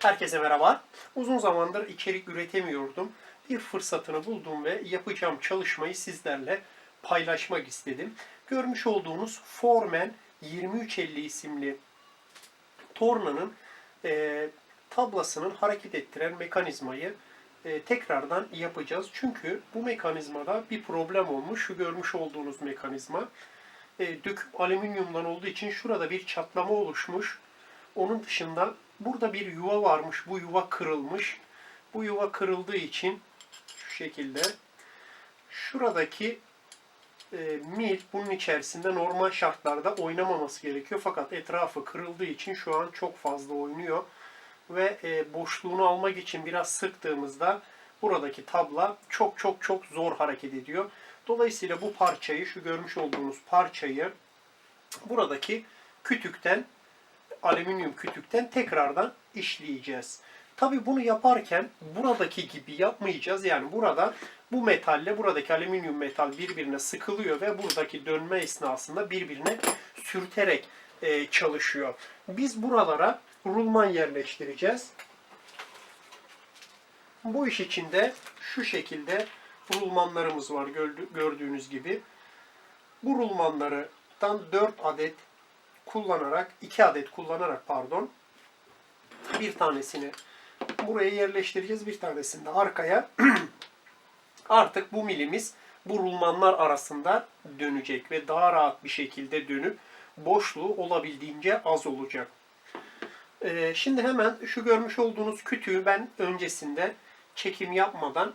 Herkese merhaba. Uzun zamandır içerik üretemiyordum. Bir fırsatını buldum ve yapacağım çalışmayı sizlerle paylaşmak istedim. Görmüş olduğunuz Formen 2350 isimli tornanın e, tablasının hareket ettiren mekanizmayı e, tekrardan yapacağız. Çünkü bu mekanizmada bir problem olmuş. Şu görmüş olduğunuz mekanizma e, döküm alüminyumdan olduğu için şurada bir çatlama oluşmuş. Onun dışında burada bir yuva varmış. Bu yuva kırılmış. Bu yuva kırıldığı için şu şekilde şuradaki e, mil bunun içerisinde normal şartlarda oynamaması gerekiyor. Fakat etrafı kırıldığı için şu an çok fazla oynuyor. Ve e, boşluğunu almak için biraz sıktığımızda buradaki tabla çok çok çok zor hareket ediyor. Dolayısıyla bu parçayı, şu görmüş olduğunuz parçayı buradaki kütükten, alüminyum kütükten tekrardan işleyeceğiz. Tabi bunu yaparken buradaki gibi yapmayacağız. Yani burada bu metalle buradaki alüminyum metal birbirine sıkılıyor ve buradaki dönme esnasında birbirine sürterek e, çalışıyor. Biz buralara rulman yerleştireceğiz. Bu iş içinde şu şekilde rulmanlarımız var gördüğünüz gibi. Bu rulmanlardan 4 adet kullanarak, 2 adet kullanarak pardon, bir tanesini buraya yerleştireceğiz. Bir tanesini de arkaya. Artık bu milimiz bu rulmanlar arasında dönecek ve daha rahat bir şekilde dönüp boşluğu olabildiğince az olacak. Ee, şimdi hemen şu görmüş olduğunuz kütüğü ben öncesinde çekim yapmadan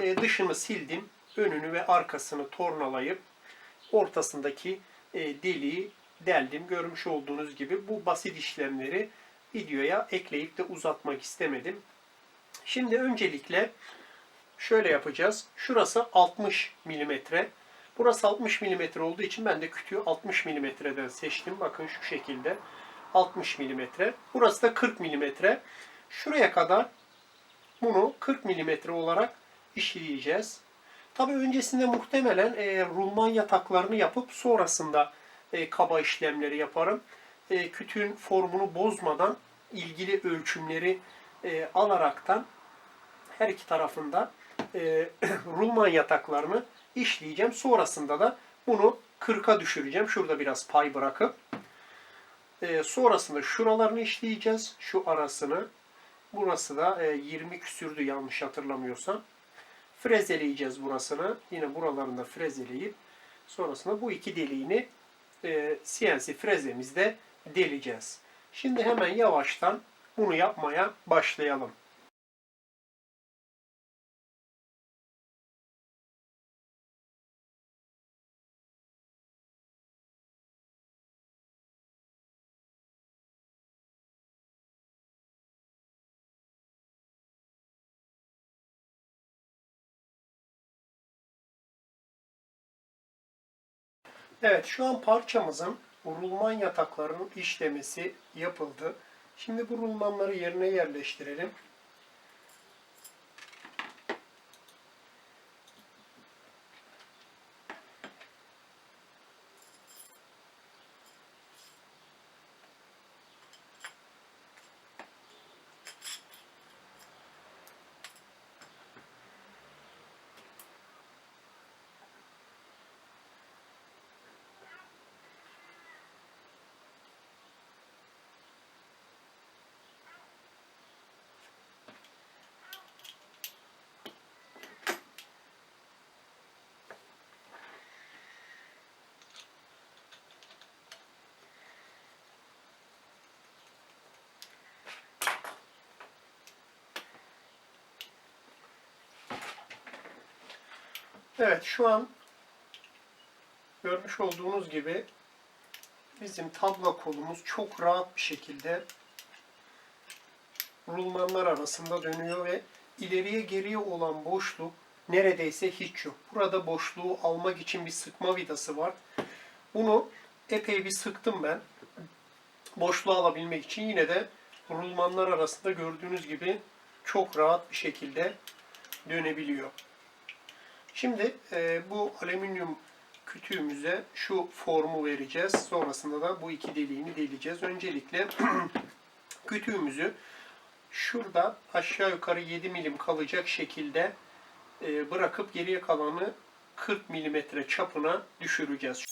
e, dışını sildim. Önünü ve arkasını tornalayıp ortasındaki e, deliği deldim. Görmüş olduğunuz gibi bu basit işlemleri videoya ekleyip de uzatmak istemedim. Şimdi öncelikle şöyle yapacağız. Şurası 60 milimetre. Burası 60 milimetre olduğu için ben de kütüğü 60 milimetreden seçtim. Bakın şu şekilde 60 milimetre. Burası da 40 milimetre. Şuraya kadar bunu 40 milimetre olarak işleyeceğiz. Tabi öncesinde muhtemelen e, rulman yataklarını yapıp sonrasında e, kaba işlemleri yaparım. E, kütüğün formunu bozmadan ilgili ölçümleri e, alaraktan her iki tarafında e, rulman yataklarını işleyeceğim. Sonrasında da bunu 40'a düşüreceğim. Şurada biraz pay bırakıp. E, sonrasında şuralarını işleyeceğiz. Şu arasını. Burası da e, 20 küsürdü yanlış hatırlamıyorsam. Frezeleyeceğiz burasını. Yine buralarında frezeleyip sonrasında bu iki deliğini e, frezemizde deleceğiz. Şimdi hemen yavaştan bunu yapmaya başlayalım. Evet şu an parçamızın rulman yataklarının işlemesi yapıldı. Şimdi bu rulmanları yerine yerleştirelim. Evet şu an görmüş olduğunuz gibi bizim tabla kolumuz çok rahat bir şekilde rulmanlar arasında dönüyor ve ileriye geriye olan boşluk neredeyse hiç yok. Burada boşluğu almak için bir sıkma vidası var. Bunu epey bir sıktım ben. Boşluğu alabilmek için yine de rulmanlar arasında gördüğünüz gibi çok rahat bir şekilde dönebiliyor. Şimdi e, bu alüminyum kütüğümüze şu formu vereceğiz. Sonrasında da bu iki deliğini deleceğiz. Öncelikle kütüğümüzü şurada aşağı yukarı 7 milim kalacak şekilde e, bırakıp geriye kalanı 40 milimetre çapına düşüreceğiz.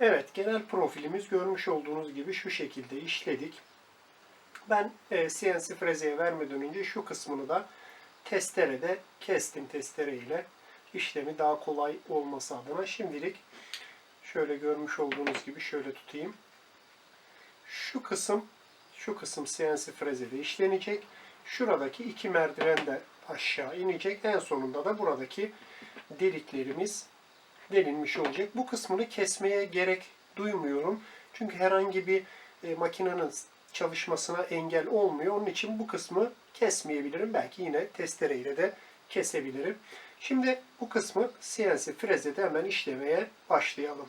Evet, genel profilimiz görmüş olduğunuz gibi şu şekilde işledik. Ben e, CNC frezeye vermeden önce şu kısmını da testerede kestim testere ile işlemi daha kolay olması adına. Şimdilik şöyle görmüş olduğunuz gibi şöyle tutayım. Şu kısım şu kısım CNC frezede işlenecek. Şuradaki iki merdiven de aşağı inecek. En sonunda da buradaki deliklerimiz delinmiş olacak. Bu kısmını kesmeye gerek duymuyorum. Çünkü herhangi bir e, makinenin çalışmasına engel olmuyor. Onun için bu kısmı kesmeyebilirim. Belki yine testereyle de kesebilirim. Şimdi bu kısmı CNC frezede hemen işlemeye başlayalım.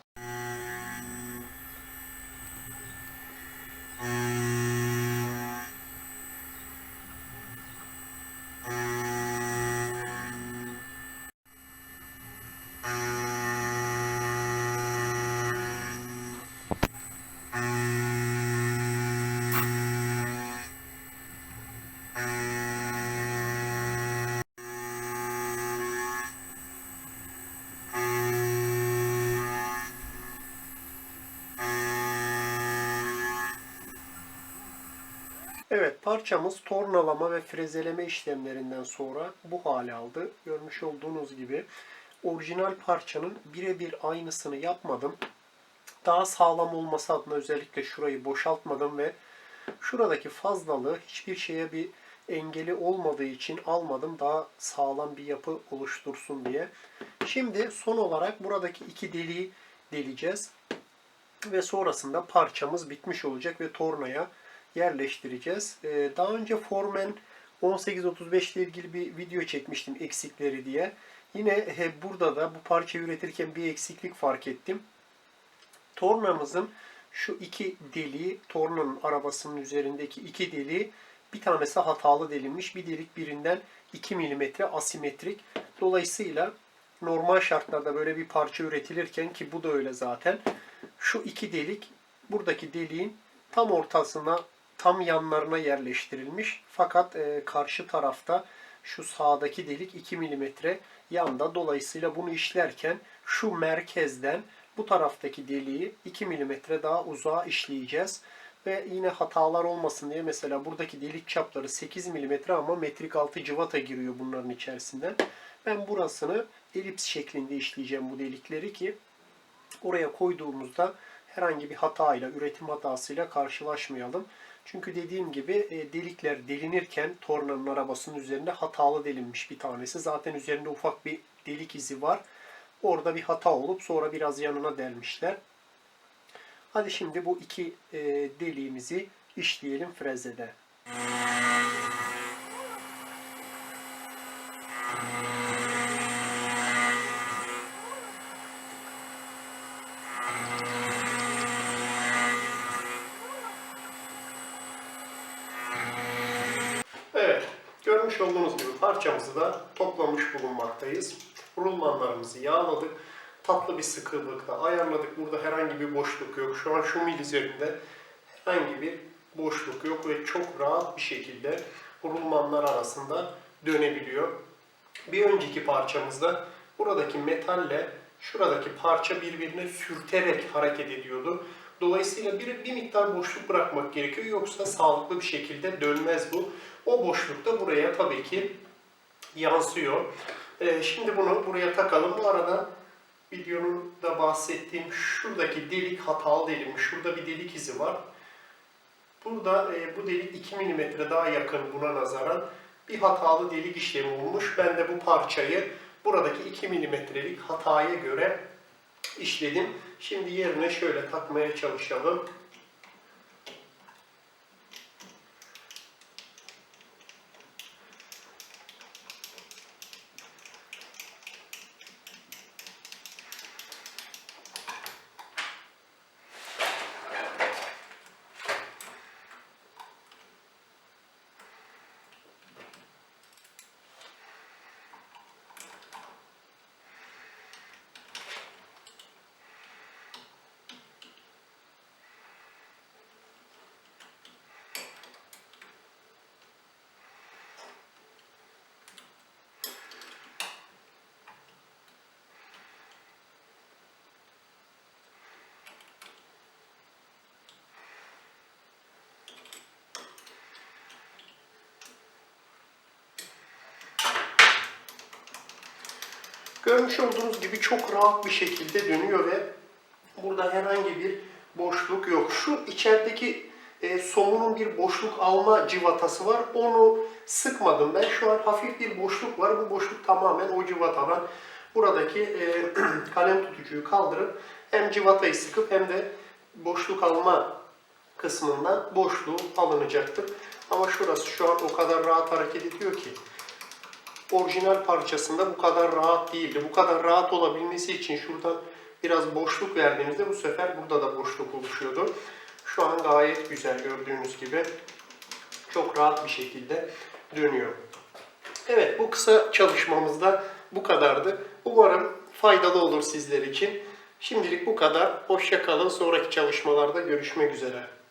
Evet parçamız tornalama ve frezeleme işlemlerinden sonra bu hale aldı. Görmüş olduğunuz gibi orijinal parçanın birebir aynısını yapmadım. Daha sağlam olması adına özellikle şurayı boşaltmadım ve şuradaki fazlalığı hiçbir şeye bir engeli olmadığı için almadım. Daha sağlam bir yapı oluştursun diye. Şimdi son olarak buradaki iki deliği deleceğiz. Ve sonrasında parçamız bitmiş olacak ve tornaya yerleştireceğiz. Ee, daha önce Formen 1835 ile ilgili bir video çekmiştim eksikleri diye. Yine burada da bu parça üretirken bir eksiklik fark ettim. Tornamızın şu iki deliği, tornanın arabasının üzerindeki iki deliği bir tanesi hatalı delinmiş. Bir delik birinden 2 mm asimetrik. Dolayısıyla normal şartlarda böyle bir parça üretilirken ki bu da öyle zaten. Şu iki delik buradaki deliğin tam ortasına tam yanlarına yerleştirilmiş. Fakat e, karşı tarafta şu sağdaki delik 2 mm yanda. Dolayısıyla bunu işlerken şu merkezden bu taraftaki deliği 2 mm daha uzağa işleyeceğiz. Ve yine hatalar olmasın diye mesela buradaki delik çapları 8 mm ama metrik altı cıvata giriyor bunların içerisinden. Ben burasını elips şeklinde işleyeceğim bu delikleri ki oraya koyduğumuzda herhangi bir hatayla, üretim hatasıyla karşılaşmayalım. Çünkü dediğim gibi e, delikler delinirken tornanın arabasının üzerinde hatalı delinmiş bir tanesi. Zaten üzerinde ufak bir delik izi var. Orada bir hata olup sonra biraz yanına delmişler. Hadi şimdi bu iki e, deliğimizi işleyelim frezede. Evet, görmüş olduğunuz gibi parçamızı da toplamış bulunmaktayız. Rulmanlarımızı yağladık. Tatlı bir sıkılıkta ayarladık. Burada herhangi bir boşluk yok. Şu an şu mil üzerinde herhangi bir boşluk yok ve çok rahat bir şekilde rulmanlar arasında dönebiliyor. Bir önceki parçamızda buradaki metalle şuradaki parça birbirine sürterek hareket ediyordu. Dolayısıyla bir, bir miktar boşluk bırakmak gerekiyor. Yoksa sağlıklı bir şekilde dönmez bu. O boşluk da buraya tabii ki yansıyor. Ee, şimdi bunu buraya takalım. Bu arada videonun da bahsettiğim şuradaki delik hatalı delikmiş. Şurada bir delik izi var. Burada e, bu delik 2 mm daha yakın buna nazaran bir hatalı delik işlemi olmuş. Ben de bu parçayı buradaki 2 mm'lik hataya göre işledim. Şimdi yerine şöyle takmaya çalışalım. Görmüş olduğunuz gibi çok rahat bir şekilde dönüyor ve burada herhangi bir boşluk yok. Şu içerideki e, somunun bir boşluk alma civatası var. Onu sıkmadım ben. Şu an hafif bir boşluk var. Bu boşluk tamamen o civatadan buradaki e, kalem tutucuyu kaldırıp hem civatayı sıkıp hem de boşluk alma kısmından boşluğu alınacaktır. Ama şurası şu an o kadar rahat hareket ediyor ki orijinal parçasında bu kadar rahat değildi. Bu kadar rahat olabilmesi için şuradan biraz boşluk verdiğimizde bu sefer burada da boşluk oluşuyordu. Şu an gayet güzel gördüğünüz gibi çok rahat bir şekilde dönüyor. Evet bu kısa çalışmamızda bu kadardı. Umarım faydalı olur sizler için. Şimdilik bu kadar. Hoşça kalın. Sonraki çalışmalarda görüşmek üzere.